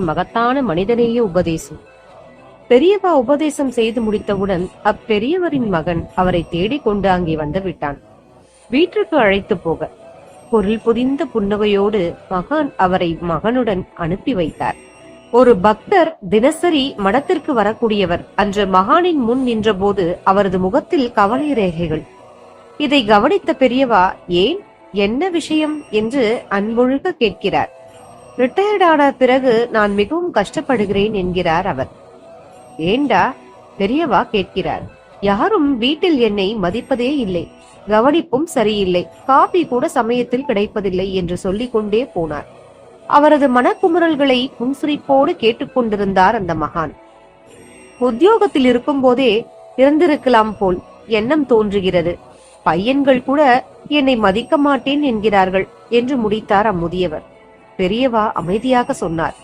மகத்தான மனிதநேய உபதேசம். பெரியவா உபதேசம் செய்து முடித்தவுடன் அப்பெரியவரின் மகன் அவரை தேடிக் கொண்டு அங்கே வந்து விட்டான். வீட்டிற்கு அழைத்து போக பொருள் புதிந்த புன்னகையோடு மகன் அவரை மகனுடன் அனுப்பி வைத்தார். ஒரு பக்தர் தினசரி மடத்திற்கு வரக்கூடியவர் அன்று மகானின் முன் நின்றபோது அவரது முகத்தில் கவலை ரேகைகள். இதை கவனித்த பெரியவா ஏன்? என்ன விஷயம்? என்று அன்பொழுக கேட்கிறார். ரிட்டையர்ட் ஆன பிறகு நான் மிகவும் கஷ்டப்படுகிறேன் என்கிறார் அவர். ஏண்டா? பெரியவா கேட்கிறார். யாரும் வீட்டில் என்னை மதிப்பதே இல்லை. கவனிப்பும் சரியில்லை. காபி கூட சமயத்தில் கிடைப்பதில்லை என்று சொல்லிக் கொண்டே போனார். அவரது மனக்குமுறல்களை புன்சிரிப்போடு கேட்டுக்கொண்டிருந்தார் அந்த மகான். உத்தியோகத்தில் இருக்கும் போதே இருந்திருக்கலாம் போல் எண்ணம் தோன்றுகிறது. பையன்கள் கூட என்னை மதிக்க மாட்டேன் என்கிறார்கள் என்று முடித்தார் அம்முதியவர். பெரியவா அமைதியாக சொன்னார்.